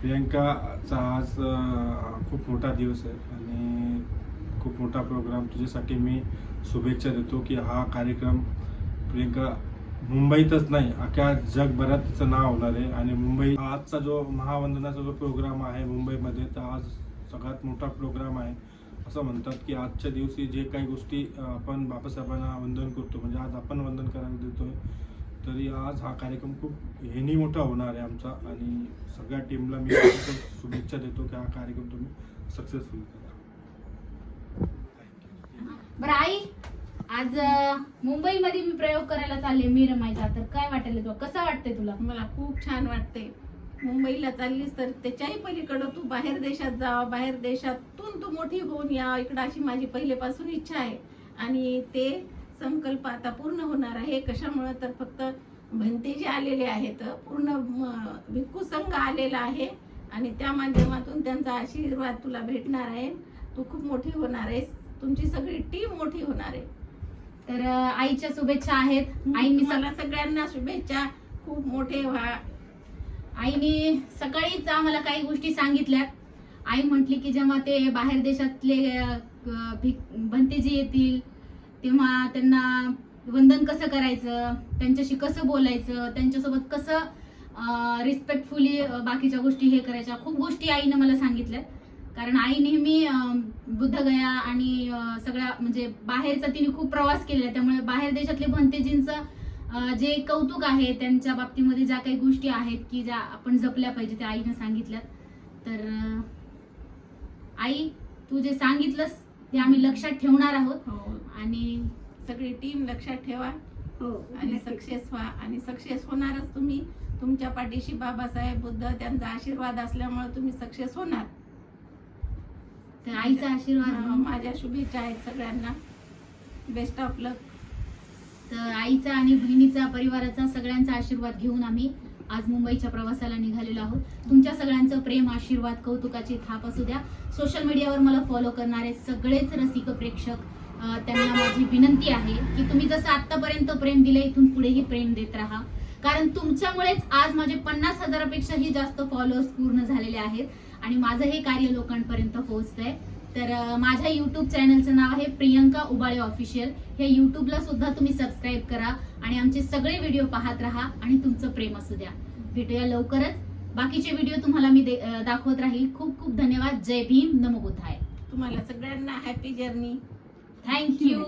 प्रियंकाचा आज खूप मोठा दिवस आहे आणि खूप मोठा प्रोग्राम. तुझ्यासाठी मी शुभेच्छा देतो की हा कार्यक्रम प्रियंका मुंबईतच नाही अख्ख्या जगभरात तिचं नाव होणार आहे. आणि मुंबई आजचा जो महावंदनाचा जो प्रोग्राम आहे मुंबईमध्ये तर आज सगळ्यात मोठा प्रोग्राम आहे. असं म्हणतात की आजच्या दिवशी जे काही गोष्टी आपण बाबासाहेबांना वंदन करतो म्हणजे आज आपण वंदन करायला देतोय. तरी आज हा कार्यक्रम खूप हेनी मोठा होणार आहे आमचा आणि सगळ्या टीमला मी शुभेच्छा देतो की हा कार्यक्रम तुम्ही सक्सेसफुल करा. बरं आई आज मुंबईमध्ये मी प्रयोग करायला चालले मी रमायचा तर काय वाटेल तुला? कसं वाटतंय तुला? मला खूप छान वाटते मुंबईला चाललीस तर त्याच्याही पलीकडं तू बाहेर देशात जा बाहेर देशातून तू मोठी होऊन या. इकडं अशी माझी पहिलेपासून इच्छा आहे. आणि ते संकल्प आता पूर्ण होणार आहे. कशामुळं तर फक्त भंते जे आलेले आहेत पूर्ण भिक्खू संघ आलेला आहे आणि त्या माध्यमातून त्यांचा आशीर्वाद तुला भेटणार आहे. तू खूप मोठी होणार आहेस. तुमची सगळी टीम मोठी होणार आहे. तर आईच्या शुभेच्छा आहेत. आईनी मला सगळ्यांना शुभेच्छा. खूप मोठे व्हा. आईने सकाळीच आम्हाला काही गोष्टी सांगितल्या. आई म्हटली की जेव्हा ते बाहेर देशातले भंतेजी येतील तेव्हा त्यांना वंदन कसं करायचं त्यांच्याशी कसं बोलायचं त्यांच्यासोबत कसं रिस्पेक्टफुली बाकीच्या गोष्टी हे करायच्या खूप गोष्टी आईनं मला सांगितल्या कारण आई नेहमी बुद्धगया आणि सगळ्या म्हणजे बाहेरचा तिने खूप प्रवास केलेला त्यामुळे बाहेर देशातले भंतेजींचं जे कौतुक आहे त्यांच्या बाबतीमध्ये ज्या काही गोष्टी आहेत की ज्या आपण जपल्या पाहिजे त्या आईनं सांगितल्यात. तर आई तू जे सांगितलंस ते आम्ही लक्षात ठेवणार आहोत. हो. आणि सगळी टीम लक्षात ठेवा. हो आणि सक्सेस व्हा. आणि सक्सेस होणारच तुम्ही. तुमच्या पाठीशी बाबासाहेब बुद्ध त्यांचा आशीर्वाद असल्यामुळे तुम्ही सक्सेस होणार. तर आईचा आशीर्वाद अं, माझ्या शुभेच्छा आहेत सगळ्यांना. बेस्ट ऑफ लक तर आईचा आणि बहिणीचा परिवाराचा सगळ्यांचा आशीर्वाद घेऊन आम्ही आज मुंबईच्या प्रवासाला निघालेलो आहोत. तुमच्या सगळ्यांचं प्रेम आशीर्वाद कौतुकाची थाप असू द्या. सोशल मीडियावर मला फॉलो करणारे सगळेच रसिक प्रेक्षक त्यांना माझी विनंती आहे की तुम्ही जसं आतापर्यंत प्रेम दिलं इथून पुढेही प्रेम देत राहा. कारण तुमच्यामुळेच आज माझे पन्नास हजारापेक्षाही जास्त फॉलोअर्स पूर्ण झालेले आहेत. आणि माझं हे कार्य लोकांपर्यंत पोहोचतंय. तर माझ्या युट्यूब चॅनलचं नाव आहे प्रियंका उबाळे ऑफिशियल या युट्यूबला सुद्धा तुम्ही सबस्क्राईब करा आणि आमचे सगळे व्हिडिओ पाहत राहा आणि तुमचं प्रेम असू द्या. भेटूया लवकरच. बाकीचे व्हिडिओ तुम्हाला मी दाखवत राहील. खूप खूप धन्यवाद. जय भीम. नमो बुद्धाय. तुम्हाला सगळ्यांना हॅपी जर्नी थँक्यू